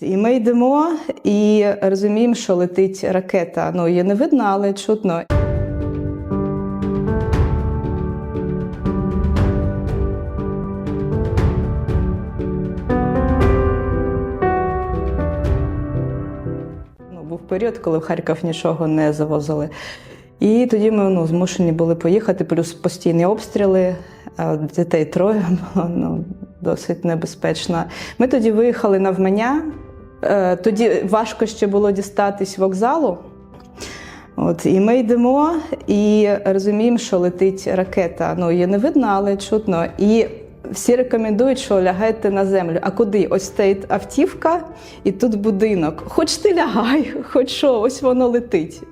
І ми йдемо і розуміємо, що летить ракета. Ну, її не видно, але чутно. Ну, був період, коли в Харків нічого не завозили. І тоді ми ну, змушені були поїхати, плюс постійні обстріли, дітей троє ну, досить небезпечно. Ми тоді виїхали на Вмання. Е, Тоді важко ще було дістатись вокзалу. От, і ми йдемо і розуміємо, що летить ракета. Ну, її не видно, але чутно. І всі рекомендують, що лягайте на землю. А куди? Ось стоїть автівка, і тут будинок. Хоч ти лягай, хоч що, ось воно летить.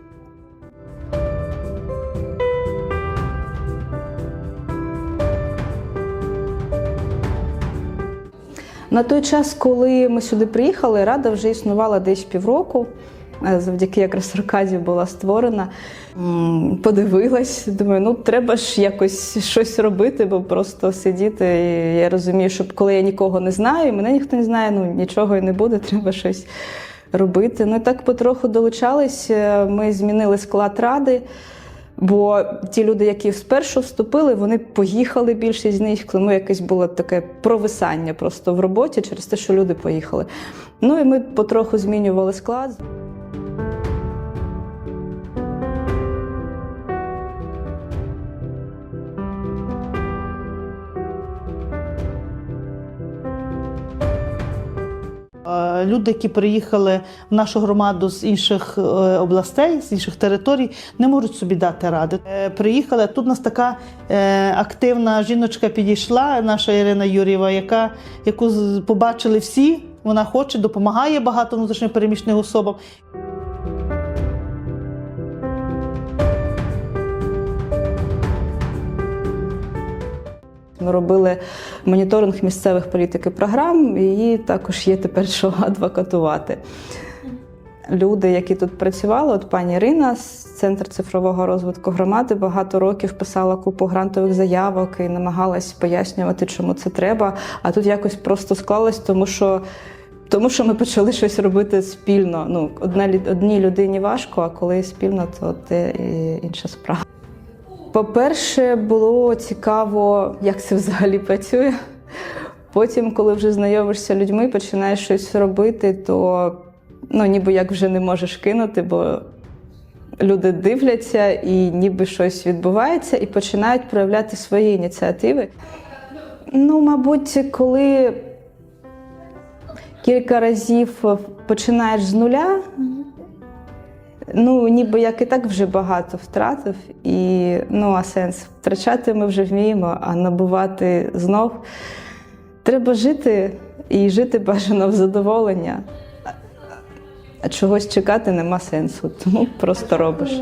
На той час, коли ми сюди приїхали, рада вже існувала десь півроку. Е, Завдяки якраз Аркадію була створена. Подивилась, думаю, ну треба ж якось щось робити, бо просто сидіти. І я розумію, що коли я нікого не знаю, мене ніхто не знає, ну нічого і не буде, треба щось робити. Ну і так потроху долучались. е, Ми змінили склад ради. Бо ті люди, які спершу вступили, вони поїхали більшість з них. Ну, якесь було таке провисання просто в роботі через те, що люди поїхали. Ну і ми потроху змінювали склад. Люди, які приїхали в нашу громаду з інших е, областей, з інших територій, не можуть собі дати ради. Е, Приїхали, тут нас така е, активна жіночка підійшла, наша Ірина Юрієва, яка, яку побачили всі. Вона хоче, допомагає багато внутрішньопереміщених особам. Ми робили моніторинг місцевих політик і програм, і також є тепер що адвокатувати. Люди, які тут працювали, от пані Ірина з Центру цифрового розвитку громади багато років писала купу грантових заявок і намагалась пояснювати, чому це треба. А тут якось просто склалось, тому що, тому що ми почали щось робити спільно. Ну, одна, одній людині важко, а коли спільно, то це інша справа. По-перше, було цікаво, як це взагалі працює. Потім, коли вже знайомишся людьми, починаєш щось робити, то ну, ніби як вже не можеш кинути, бо люди дивляться і ніби щось відбувається, і починають проявляти свої ініціативи. Ну, мабуть, коли кілька разів починаєш з нуля, Ну, ніби як і так вже багато втратив, і ну, а сенс втрачати ми вже вміємо, а набувати знов. Треба жити і жити бажано в задоволення. А чогось чекати нема сенсу, тому просто робиш.